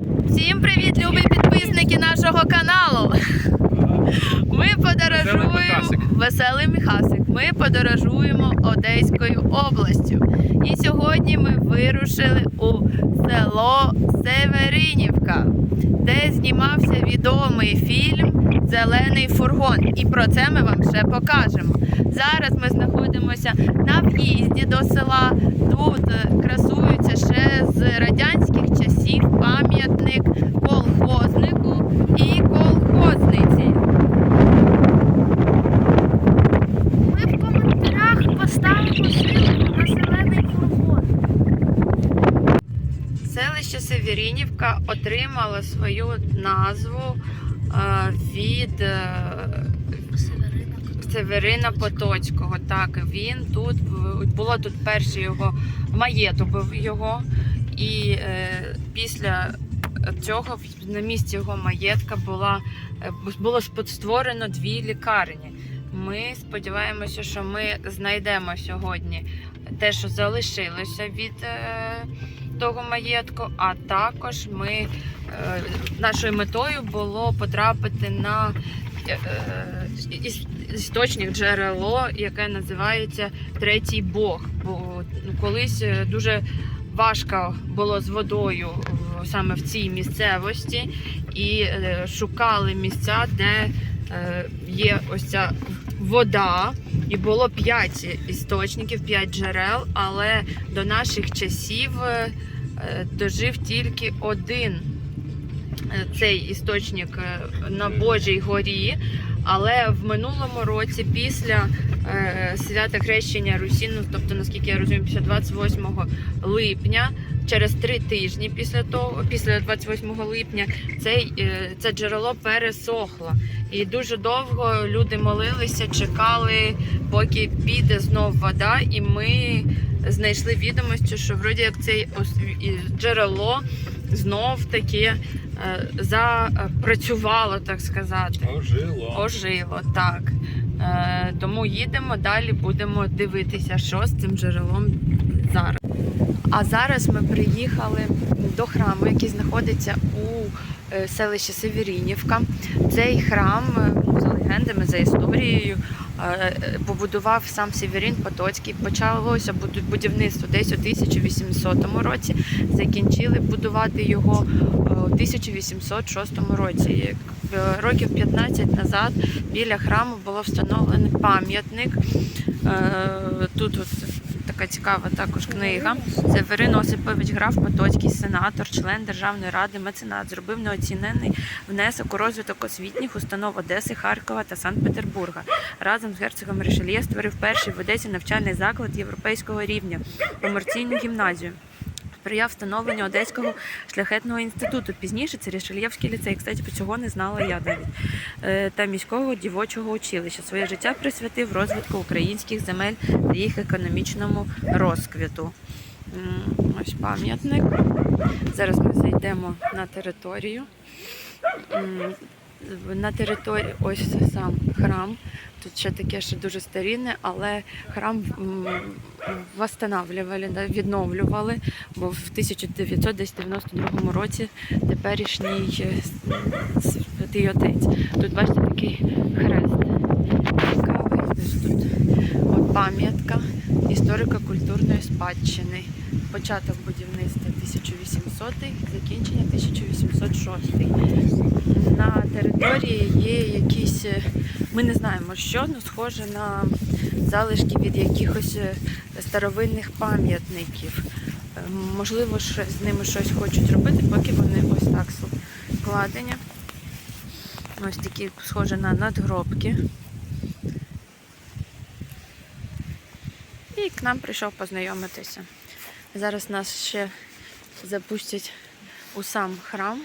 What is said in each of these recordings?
Всім привіт, любі підписники нашого каналу. Ми подорожуємо веселий Михасик. Ми подорожуємо Одеською областю. І сьогодні ми вирушили у село Северинівка, де знімався відомий фільм Зелений фургон. І про це ми вам ще покажемо. Зараз ми знаходимося на в'їзді до села. Тут е, красується ще з радянських часів пам'ятник колхознику і колхозниці. Ми в коментарях поставимо ссылку на зелений фургон. Селище Северінівка отримало свою назву е, від е, Северина. Потоцького. Так, він тут було тут перший його маєток був його, і е, після цього на місці його маєтка була було створено дві лікарні. Ми сподіваємося, що ми знайдемо сьогодні те, що залишилося від того маєтку, а також ми е, нашою метою було потрапити на е, істочник джерело, яке називається Третій Бог. Бо колись е, дуже важко було з водою саме в цій місцевості, і е, шукали місця, де е, є ось ця вода. І було п'ять істочників, п'ять джерел, але до наших часів е, дожив тільки один е, цей істочник е, на Божій горі. Але в минулому році, після свята хрещення Русі, ну, тобто, наскільки я розумію, після 28 липня, через три тижні після того, після 28 липня, цей, е, це джерело пересохло. І дуже довго люди молилися, чекали, поки піде знов вода, і ми знайшли відомості, що вроді як і джерело знов таки е, запрацювало, так сказати. Ожило. Ожило, так. Е, тому їдемо далі, будемо дивитися, що з цим джерелом зараз. А зараз ми приїхали до храму, який знаходиться у е, селищі Северінівка. Цей храм е, ну, за легендами, за історією. е, Побудував сам Северін Потоцький. Почалося будівництво десь у 1800 році. Закінчили будувати його у 1806 році. Років 15 назад біля храму було встановлений пам'ятник. Тут от така цікава також книга. Северин Осипович граф Потоцький, сенатор, член Державної ради, меценат, зробив неоцінений внесок у розвиток освітніх установ Одеси, Харкова та Санкт-Петербурга. Разом з герцогом Решельє створив перший в Одесі навчальний заклад європейського рівня комерційну гімназію. Сприяв встановленню Одеського шляхетного інституту. Пізніше це Рішельєвський ліцей. Кстати, цього не знала я навіть. Е, Та міського дівочого училища. Своє життя присвятив розвитку українських земель та їх економічному розквіту. Ось пам'ятник. Зараз ми зайдемо на територію. На території ось сам храм. Тут ще таке ще дуже старінне, але храм відновлювали, бо в 1992 році теперішній е, святий отець. Тут бачите такий хрест. Цікавий. Тут от пам'ятка історико-культурної спадщини. Початок будівництва 1800, закінчення 1806. На території є якісь, е, ми не знаємо що, але схоже на залишки від якихось е, старовинних пам'ятників. Е, Можливо, з ними щось хочуть робити, поки вони ось так складені. Ось такі схожі на надгробки. І к нам прийшов познайомитися. Зараз нас ще запустять у сам храм.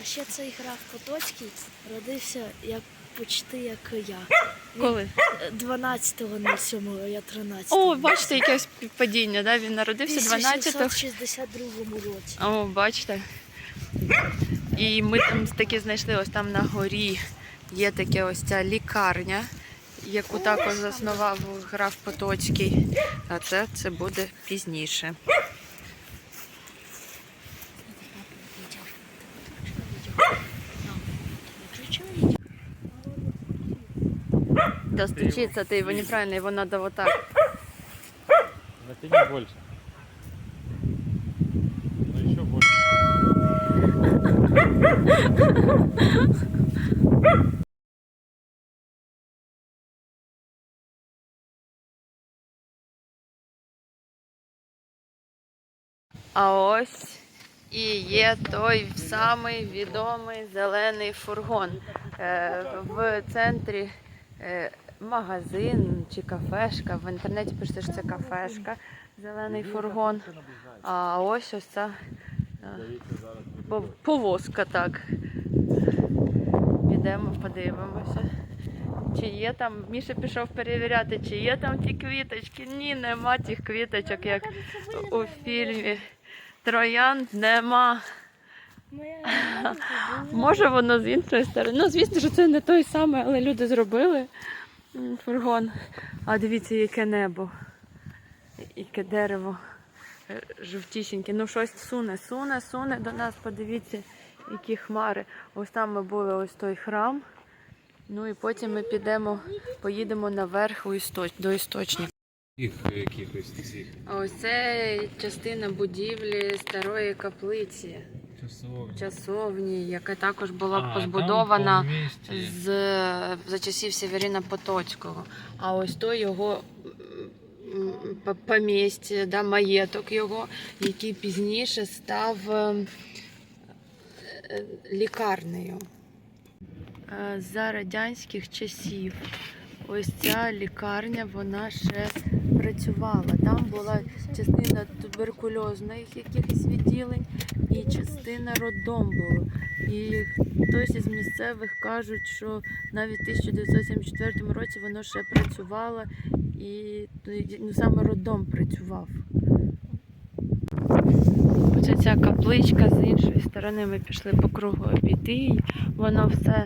А ще цей граф Потоцький родився як почти як я. Він Коли? 12.07, я 13. О, бачите, якесь співпадіння, да? Він народився 12 1662 році. О, бачите. І ми там таки знайшли ось там на горі. Є таке ось ця лікарня, яку також заснував граф Потоцький, а це, це буде пізніше. Достучиться ти його неправильно, його треба отак. так. Затяни больше. Ну, Но еще. А ось і є той самий відомий зелений фургон. Е, в центрі е, магазин чи кафешка. В інтернеті пишете, що це кафешка, зелений фургон. А ось ось ця е, повозка так. Підемо, подивимося. Чи є там, Міша пішов перевіряти, чи є там ті квіточки. Ні, нема тих квіточок, як у фільмі. Троянд нема. Може воно з іншої сторони. Ну, звісно, що це не той самий, але люди зробили фургон. А дивіться, яке небо. Яке дерево е, жовтісіньке. Ну, щось суне, суне, суне до нас. Подивіться, які хмари. Ось там ми були ось той храм. Ну і потім ми підемо, поїдемо наверх у істоч... до істочника. Якихось цих А ось це частина будівлі старої каплиці. часов. часовні, яка також була позбудована з за часів Северіна Потоцького. А ось то його помістя, да, маєток його, який пізніше став е, е, лікарнею. Е, За радянських часів ось ця лікарня вона ще працювала. Там була частина туберкульозних якихось відділень і частина роддом було. І хтось із місцевих кажуть, що навіть в 1974 році воно ще працювало і ну, саме роддом працював. Оце ця капличка з іншої сторони ми пішли по кругу обійти її. Воно все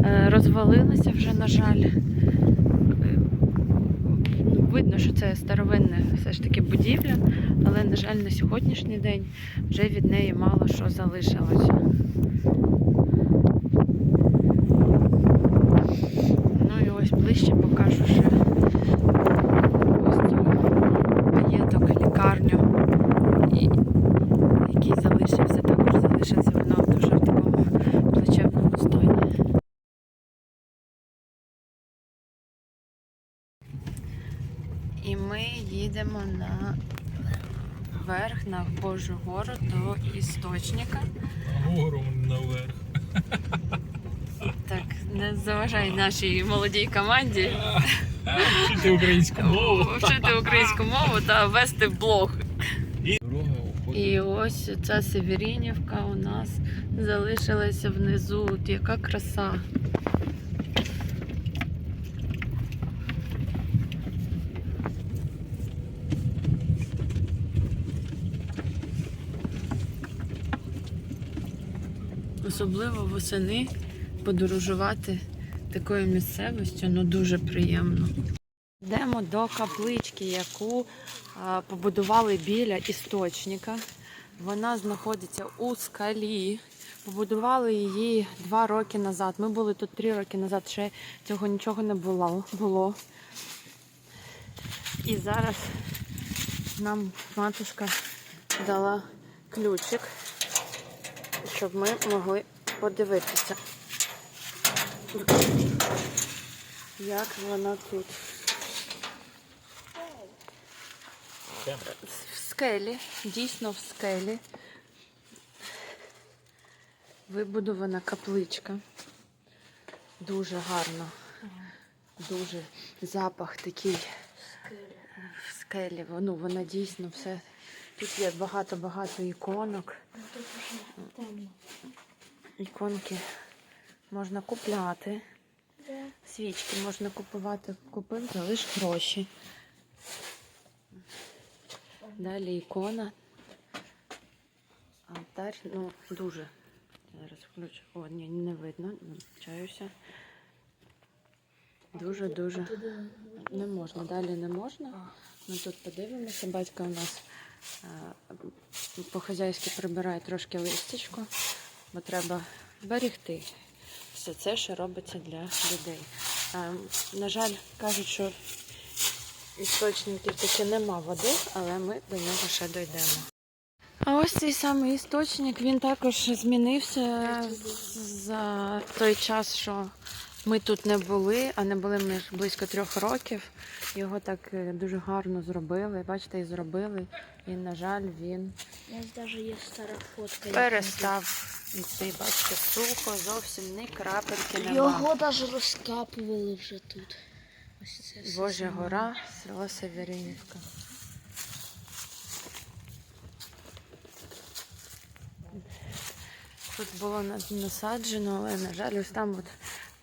е, розвалилося вже, на жаль. Видно, що це старовинна все ж таки будівля, але, на жаль, на сьогоднішній день вже від неї мало що залишилося. Ну і ось ближче покажу ще ось цю маєток, лікарню, який залишився, також залишиться воно дуже в такому плачевному стані. І ми їдемо на верх на Божу гору до істочника. Гору наверх. Так, не заважай нашій молодій команді Вчити українську мову. вчити українську мову та вести блог. І ось ця Северінівка у нас залишилася внизу. От яка краса. Особливо восени подорожувати такою місцевістю ну дуже приємно. Йдемо до каплички, яку побудували біля істочника. Вона знаходиться у скалі. Побудували її два роки назад. Ми були тут три роки назад, ще цього нічого не було. І зараз нам матушка дала ключик, щоб ми могли подивитися, як вона тут. В скелі, дійсно в скелі. Вибудована капличка. Дуже гарно. Дуже запах такий в скелі. Ну, вона дійсно все. Тут є багато-багато іконок. Тут вже темно. Іконки можна купляти. Де? Свічки можна купувати, купив, залиш гроші. Далі ікона. Алтарь, ну, дуже. Зараз включу. О, ні, не видно, вибачаюся. Дуже-дуже. Не можна, далі не можна. Ми тут подивимося. Батько у нас е, по-хазяйськи прибирає трошки листячко, бо треба берегти все це, що робиться для людей. На жаль, кажуть, що істочників таки нема води, але ми до нього ще дійдемо. А ось цей самий істочник, він також змінився за той час, що ми тут не були, а не були ми ж близько трьох років. Його так е, дуже гарно зробили. Бачите, і зробили. І, на жаль, він є стара фотка. перестав йти, бачите, сухо, зовсім ні крапельки він нема. був. Його навіть розкапували вже тут. Ось це все Божа саме. гора, село Северинівка. Тут було на- насаджено, але, на жаль, ось там от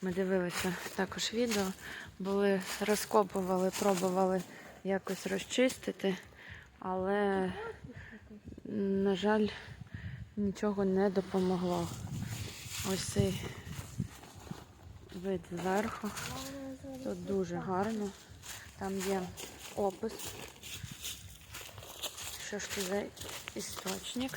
ми дивилися також відео, були, розкопували, пробували якось розчистити, але, на жаль, нічого не допомогло. Ось цей вид зверху. Тут дуже гарно. Там є опис. Що ж це за істочник?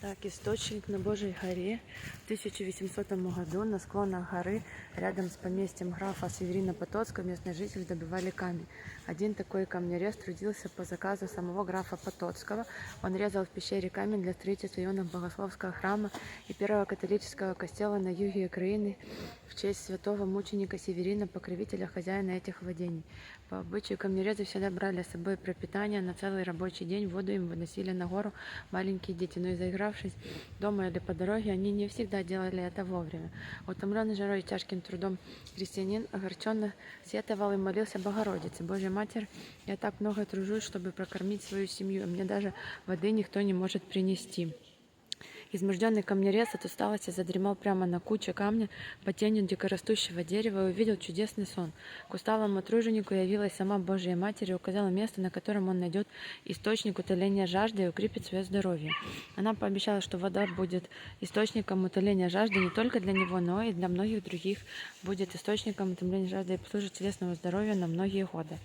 Так, источник на Божьей горе в 1800 году на склонах горы рядом с поместьем графа Северина Потоцкого местные жители добывали камень. Один такой камнерез трудился по заказу самого графа Потоцкого. Он резал в пещере камень для строительства Иона Богословского храма и первого католического костела на юге Украины в честь святого мученика Северина, покровителя хозяина этих владений. По обычаю камнерезы всегда брали с собой пропитание на целый рабочий день, воду им выносили на гору маленькие дети, но заигравшись дома или по дороге, они не всегда делали это вовремя. Утомленный жарой и тяжким трудом крестьянин огорченно сетовал и молился Богородице. Божья Матерь, я так много тружусь, чтобы прокормить свою семью, а мне даже воды никто не может принести. Изможденный камнерез от усталости задремал прямо на куче камня под тенью дикорастущего дерева и увидел чудесный сон. К усталому труженику явилась сама Божья Матерь и указала место, на котором он найдет источник утоления жажды и укрепит свое здоровье. Она пообещала, что вода будет источником утоления жажды не только для него, но и для многих других. Будет источником утоления жажды и послужит телесного здоровья на многие годы.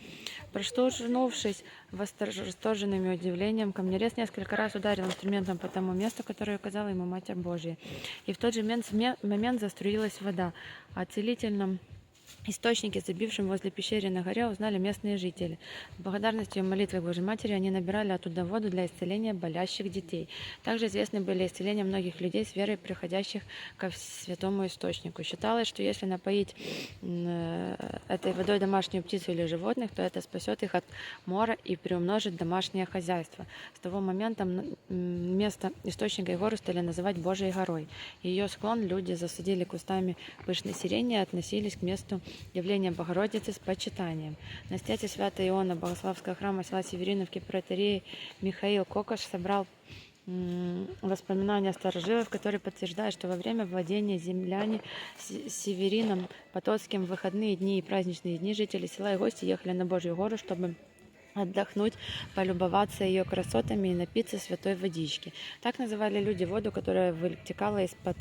Проштурнувшись восторженным удивлением, камнерез несколько раз ударил инструментом по тому месту, которое указала ему Матерь Божья. И в тот же момент, заструилась вода. О целительном источнике, забившем возле пещеры на горе, узнали местные жители. С благодарностью и молитвой Божьей Матери они набирали оттуда воду для исцеления болящих детей. Также известны были исцеления многих людей с верой, приходящих к святому источнику. Считалось, что если напоить э, этой водой домашнюю птицу или животных, то это спасет их от мора и приумножит домашнее хозяйство. С того момента место источника и гору стали называть Божьей горой. Ее склон люди засадили кустами пышной сирени и относились к месту явления Богородицы с почитанием. Настоятель святого Иона Богославского храма села Севериновки протерей Михаил Кокош собрал воспоминания старожилов, которые подтверждают, что во время владения земляне Северином Потоцким в выходные дни и праздничные дни жители села и гости ехали на Божью гору, чтобы отдохнуть, полюбоваться ее красотами и напиться святой водички. Так называли люди воду, которая вытекала из-под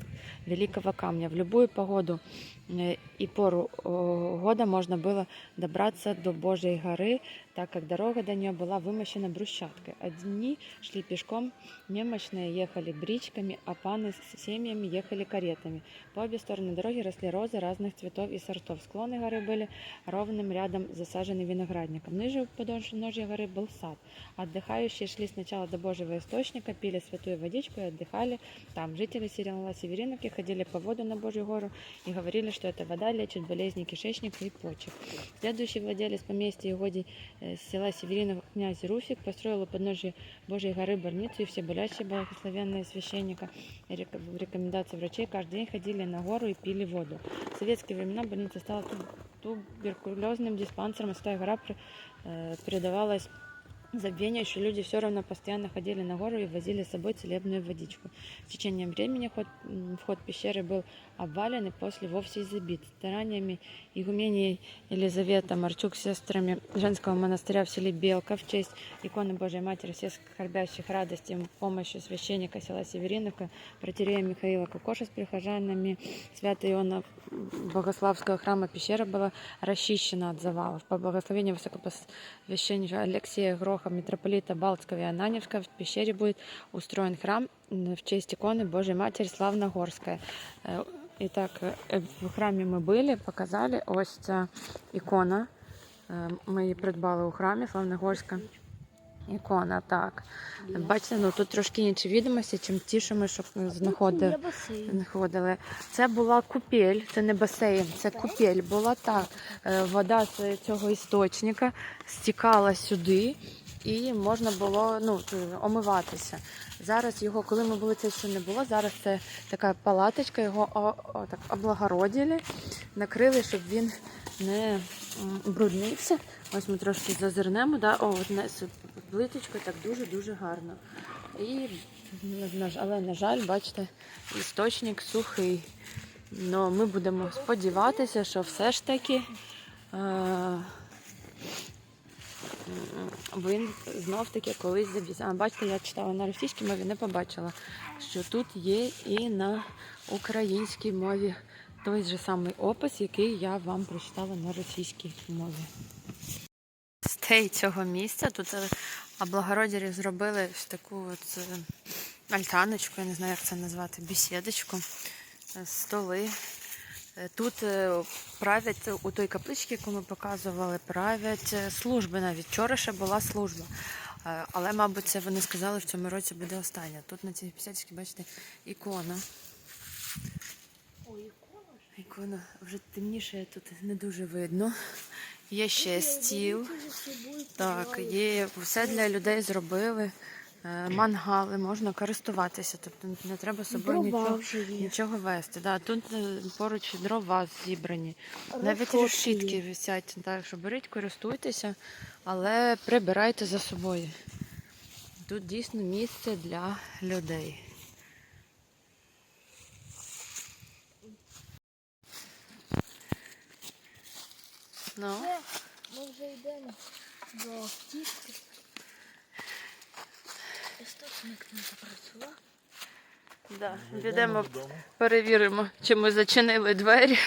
великого камня. В любую погоду и пору года можно было добраться до Божьей горы, так как дорога до нее была вымощена брусчаткой. Одни шли пешком, немощные ехали бричками, а паны с семьями ехали каретами. По обе стороны дороги росли розы разных цветов и сортов. Склоны горы были ровным рядом засажены виноградником. Ниже подножья горы был сад. Отдыхающие шли сначала до Божьего источника, пили святую водичку и отдыхали там. Жители села Севериновки ходили по воду на Божью гору и говорили, что эта вода лечит болезни кишечника и почек. Следующий владелец поместья Игодий э, с села Северинов князь Руфик построил у подножия Божьей горы больницу, и все болящие благословенные священника и рек- в рекомендации врачей каждый день ходили на гору и пили воду. В советские времена больница стала туб- туберкулезным диспансером, а Святая гора при- э, передавалась забвение, что люди все равно постоянно ходили на гору и возили с собой целебную водичку. В течение времени ход, вход пещеры был обвален и после вовсе забит. Стараниями игумении Елизавета Марчук с сестрами женского монастыря в селе Белка в честь иконы Божьей Матери всех скорбящих радости помощью священника села Севериновка, протерея Михаила Кокоша с прихожанами Святого Иона Богославского храма пещера была расчищена от завалов. По благословению высокопосвященника Алексея Гроха, митрополита Балтского и Ананевского в пещере будет устроен храм в честь иконы Божьей Матери Славногорская. Э, І так, е, в храмі ми були, показали. Ось ця ікона. Е, Ми її придбали у храмі Славногорська. Ікона, так. Бачите, ну тут трошки інші відомості, чим ті, що ми знаходили. Знаходили. Це була купель, це не басейн, це купель. Була так. Е, Вода з цього істочника стікала сюди. І можна було ну, омиватися. Зараз його, коли ми були, це ще не було. Зараз це така палаточка, його о, о, так, облагородили, накрили, щоб він не бруднився. Ось ми трошки зазирнемо, да? О, плиточкою так дуже-дуже гарно. І, але, на жаль, бачите, істочник сухий. Ну, ми будемо сподіватися, що все ж таки е, він знов таки колись заб'ється. Бачите, я читала на російській мові, не побачила, що тут є і на українській мові той же самий опис, який я вам прочитала на російській мові. Стей цього місця тут е, облагородірі зробили ось таку от е, альтаночку, я не знаю, як це назвати, бесідочку, е, столи. Е, Тут е, правять у той капличці, яку ми показували, правять е, служби навіть. Вчора ще була служба. Але, мабуть, це вони сказали, в цьому році буде остання. Тут на цій бесідочці, бачите, ікона. Ой, ікона. Ікона вже темніше тут не дуже видно. Є ще стіл. Так, є все для людей зробили. Е, Мангали можна користуватися, тобто не треба з собою Дрова нічого, вже є. нічого вести. Да, тут е, поруч дрова зібрані. Навіть Решотки решітки висять. Так що беріть, користуйтеся, але прибирайте за собою. Тут дійсно місце для людей. Ну, ми вже йдемо до автівки. Істочник не запрацював. да, Йдемо підемо. Перевіримо, чи ми зачинили двері.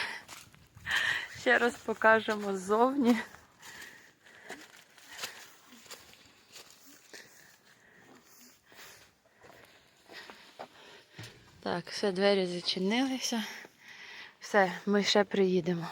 Ще раз покажемо ззовні. Так, все, двері зачинилися. Все, ми ще приїдемо.